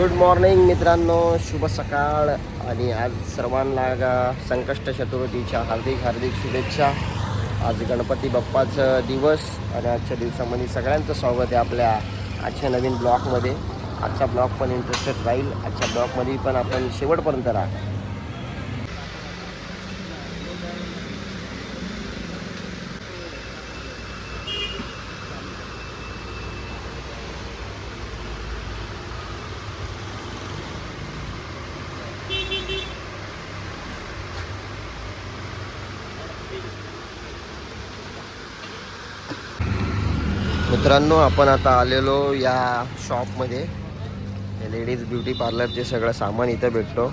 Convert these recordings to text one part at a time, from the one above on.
Good morning मित्रांनो. शुभ सकाळ. आणि आज सर्वांना गा- संकष्ट चतुर्थीच्या हार्दिक हार्दिक शुभेच्छा. आज गणपती बाप्पाचं दिवस आणि आजच्या दिवसामध्ये सगळ्यांचं स्वागत आहे आपल्या आजच्या नवीन ब्लॉगमध्ये. आजचा ब्लॉग पण इंटरेस्टेड राहील. आजच्या ब्लॉगमध्ये पण आपण शेवटपर्यंत राहा. मित्रांनो आपण आता आलेलो या शॉपमध्ये लेडीज ब्युटी पार्लरचे सगळं सामान इथं भेटतो.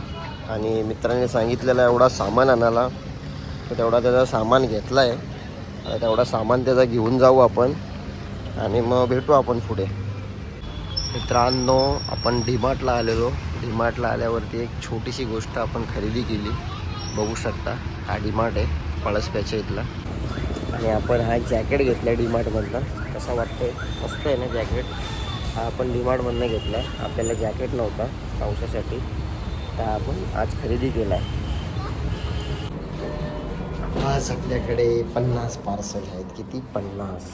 आणि मित्रांनी सांगितलेलं एवढा सामान आणायला. तर तेवढा त्याचा सामान घेतला आहे तेवढा सामान त्याचा घेऊन जाऊ आपण. आणि मग भेटू आपण पुढे. मित्रांनो आपण डीमार्टला आलेलो. डीमार्टला आल्यावरती एक छोटीशी गोष्ट आपण खरेदी केली. बघू शकता हा डीमार्ट आहे पळसप्याच्या इथला. आणि आपण हा जॅकेट घेतला डीमार्टमधला कसा वाटतोय? मस्त आहे ना जॅकेट हा आपण डीमार्टमधनं घेतला आपल्याला जॅकेट नव्हता पावसासाठी. तर आपण आज खरेदी केला आहे आज आपल्याकडे पन्नास पार्सल आहेत. किती? पन्नास.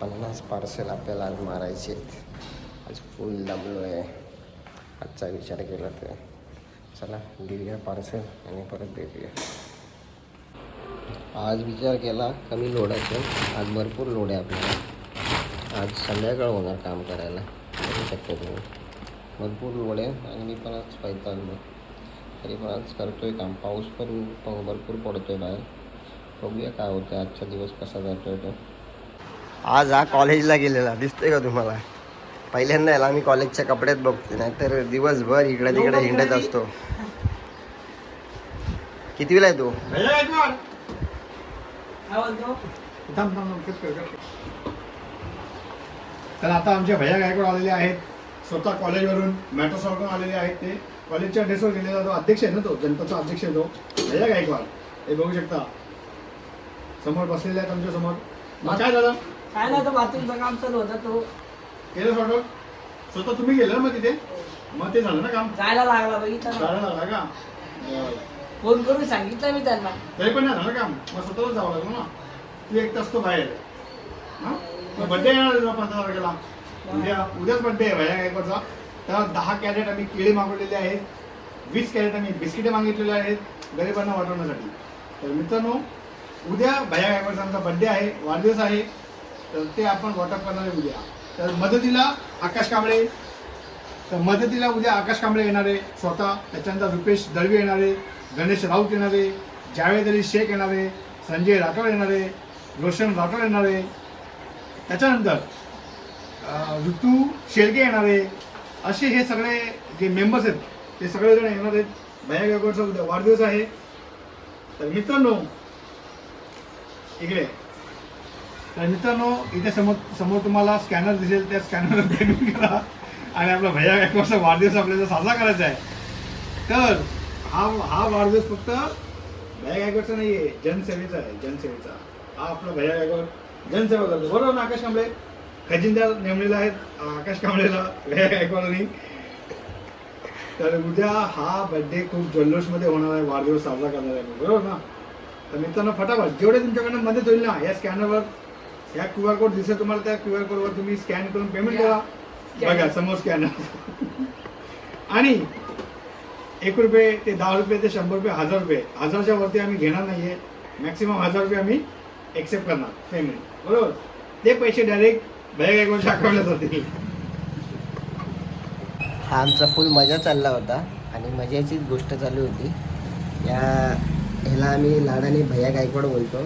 पन्नास पार्सल आपल्याला आज मारायचे आहेत. आज फुल दमलो आहे आजचा विचार केला तर. चला देऊया पार्सल आणि परत भेटूया. आज विचार केला कमी लोडाचं आज भरपूर लोड आहे आपल्याला. आज संध्याकाळ होणार काम करायला करू शकतो तुम्ही. भरपूर लोड आहे आणि मी पण आज पाहिजे आलो तरी पण आज करतोय काम. पाऊस पण भरपूर पडतोय बाहेर. बघूया काय होतं आजचा दिवस कसा जातोय तो. आज हा कॉलेजला गेलेला. दिसतोय का तुम्हाला? पहिल्यांदा याला आम्ही कॉलेजच्या कपड्यात बघतो नाहीतर दिवसभर इकडे तिकडे हिंडत असतो. कितवीला आहे तू? तर आता आमचे भैया गायकवाड आलेले आहेत स्वतः कॉलेजवरून मेट्रो सॉल्टून आलेले आहेत ते. कॉलेजच्या ड्रेसवर गेलेला तो अध्यक्ष आहे ना तो जनताचा अध्यक्ष आहे तो भैया गायकवाड. हे बघू शकता. समोर बसलेले आहेत आमच्यासमोर. मग काय झालं काय नाही तर बाथरूमचं काम चालू होतं तो. केलं सॉल्ट स्वतः तुम्ही गेलं ना मग तिथे? मग ते झालं ना काम? जायला लागला बघितलं. झालं झालं का. फोन करून सांगितलं मी त्यांना. तरी पण नाही झालं काम. मग स्वतःच जावं लागलं ना. तू एक तास तो बाहेर. बड्डे येणार आहे पंधरा तारखेला. उद्या उद्याच बड्डे आहे भैया गायकवाडचा तर दहा कॅरेट आम्ही केळी मागवलेले आहेत. वीस कॅरेट आम्ही बिस्किटे मागितलेले आहेत गरिबांना वाटवण्यासाठी. तर मित्रांनो उद्या भैया गायकवाडचा आमचा बड्डे आहे. वाढदिवस आहे. तर ते आपण वाटप करणार आहे उद्या. तर मदतीला आकाश कांबळे. तर मदतीला उद्या आकाश कांबळे येणार आहे. स्वतः त्याच्यानंतर रुपेश दळवी येणार आहे. गणेश राऊत येणार आहे जावेद अली शेख येणार आहे संजय राठोड येणार आहे रोशन राठोड येणार. आहे त्याच्यानंतर ऋतू शेळके येणार आहे असे हे सगळे जे मेंबर्स आहेत ते सगळेजण येणार आहेत. भैया गायकवाडचा उद्या वाढदिवस आहे. तर मित्रांनो इकडे. तर मित्रांनो इथे समोर समोर तुम्हाला स्कॅनर दिसेल. त्या स्कॅनरवर पेमेंट करा. आणि आपला भैया गायकवाडचा वाढदिवस आपल्याला साजरा करायचा आहे. तर हा हा वाढदिवस फक्त भैया गायकवाडचा नाही आहे जनसेवेचा आहे जनसेवेचा. हा आपला भैया गायकवाड जनसेवा करतो. बरोबर ना आकाश कांबळे? खजिनदार नेमलेला आहेत आकाश कांबळेला भैया गायकवाडांनी तर उद्या हा बड्डे खूप जल्लोषमध्ये होणार आहे वाढदिवस साजरा करणार आहे. बरोबर ना? तर मित्रांनो फटाफट जेवढे तुमच्याकडनं मदत होईल ना या स्कॅनरवर या क्यू आर कोड दिसेल तुम्हाला त्या क्यू आर कोडवर तुम्ही स्कॅन करून पेमेंट करा. बघा समोर स्कॅनर आणि एक रुपये ते दहा रुपये ते शंभर रुपये हजार रुपये. हजारच्या वरती आम्ही घेणार नाहीये. मॅक्सिमम हजार रुपये आम्ही एक्सेप्ट करणार पेमेंट बरोबर? ते पैसे डायरेक्ट भैया गायकवाडच्या अकाउंटला जातील. हा आमचा फुल मजा चालला होता आणि मजाचीच गोष्ट चालू होती. या ह्याला आम्ही लाडाने भैया गायकवाड बोलतो.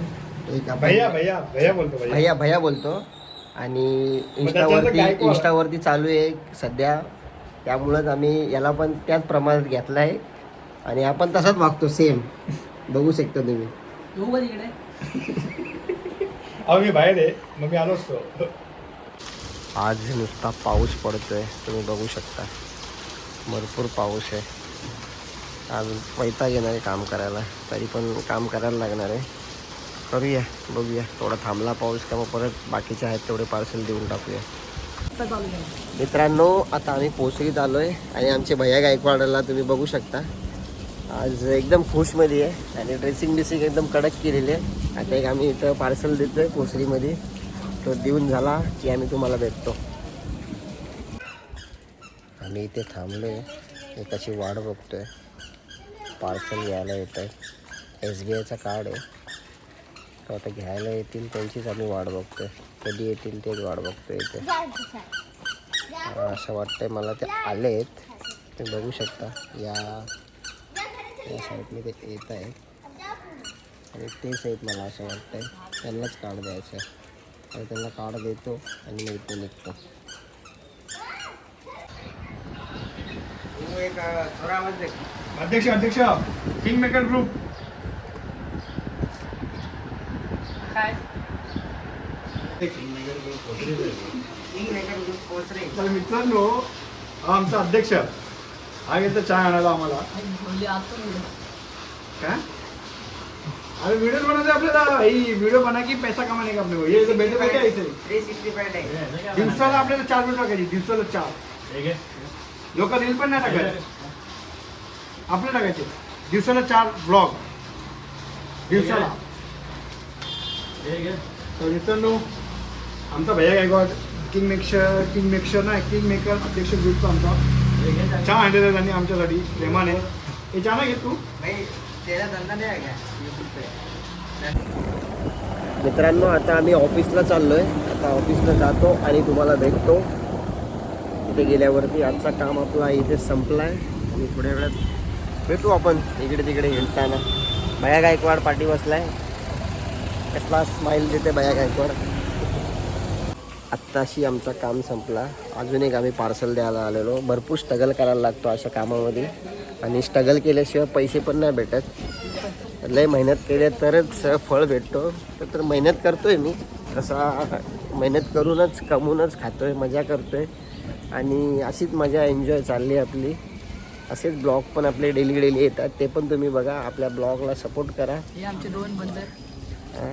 एक भैया भैया भैया बोलतो भैया. भैया बोलतो. आणि इंस्टावरती. इंस्टावरती चालू आहे सध्या. त्यामुळंच आम्ही याला पण त्याच प्रमाणात घेतला आहे. आणि आपण तसाच वागतो सेम बघू शकता तुम्ही. तू पण इकडे. अहो मी बाहेर आहे. मग मी आलो असतो. आज नुसता पाऊस पडतोय. तुम्ही बघू शकता. भरपूर पाऊस आहे. आज वैताग येणार आहे काम करायला. तरी पण काम करायला लागणार आहे. करूया बघूया. थोडा थांबला पाऊस का मग परत बाकीचे आहेत तेवढे पार्सल देऊन टाकूया. चालू मित्रांनो आता आम्ही पोचरीत आलो आहे आणि आमचे भैया गायकवाडला तुम्ही बघू शकता. आज एकदम खुशमध्ये आहे आणि ड्रेसिंग बिसिंग एकदम कडक केलेली आहे. आता एक आम्ही इथं पार्सल देतोय पोसरीमध्ये तो देऊन झाला की आम्ही तुम्हाला भेटतो. आम्ही इथे थांबलो आहे एकाची वाट बघतोय. पार्सल घ्यायला येत आहे एस बी आयचा कार्ड आहे. तो आता घ्यायला येतील त्यांचीच आम्ही वाट बघतोय. कधी येतील तेच वाट बघतोय इथे. असं वाटतंय मला ते आले आहेत तुम्ही बघू शकता. या या साईडने ते येत आहेत आणि तेच आहेत मला असं वाटतंय त्यांनाच कार्ड द्यायचं आहे. आणि त्यांना कार्ड देतो आणि मग इथे निघतो. अध्यक्ष अध्यक्ष किंग मेकर ग्रुप तर मित्रांनो हा आमचा अध्यक्ष हा घेतो चहा आणायला आम्हाला. काय? अरे व्हिडिओ बनाते आपल्याला ही व्हिडिओ बना की पैसा कमाने का ये तो बैठे बैठे ऐसे दिवसाला आपल्याला चार व्हिडिओ टाकायची दिवसाला चार. लोक रील पण नाही टाकायचे आपले टाकायचे. दिवसाला चार ब्लॉग दिवसाला. तर मित्रांनो आमचा Bhaiya Gaikwad king maker king maker ना किंग मेकर अध्यक्ष ग्रुपचा आमचा. छान आणलेला आहे त्यांनी आमच्यासाठी प्रेमाने. हे छान नाही तू? मित्रांनो आता आम्ही ऑफिसला चाललो आहे आता ऑफिसला जातो आणि तुम्हाला भेटतो. इथे गेल्यावरती आजचा काम आपला इथे संपला आहे आणि थोड्या वेळात भेटू आपण. इकडे तिकडे हिंडताना. भया गायकवाड पाठी बसलाय. कसला स्माईल देते भया गायकवाड. आत्ताशी आमचं काम संपला. अजून एक आम्ही पार्सल द्यायला आलेलो. भरपूर स्ट्रगल करायला लागतो अशा कामामध्ये. आणि स्ट्रगल केल्याशिवाय पैसे पण नाही भेटत. लय मेहनत केले तरच फळ भेटतो. तर तर मेहनत करतोय मी. तसा मेहनत करूनच कमवूनच खातोय मजा करतोय. आणि अशीच मजा एन्जॉय चालली आहे आपली. असेच ब्लॉग पण आपले डेली डेली येतात. ते पण तुम्ही बघा. आपल्या ब्लॉगला सपोर्ट करा. हे आमचे दोन बंदर हा.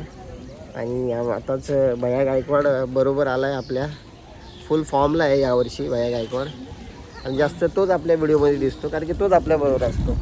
आणि आताच भया गायकवाड बरोबर आला आहे आपल्या. फुल फॉर्मला आहे यावर्षी भया गायकवाड. आणि जास्त तोच आपल्या व्हिडिओमध्ये दिसतो कारण की तोच आपल्याबरोबर असतो.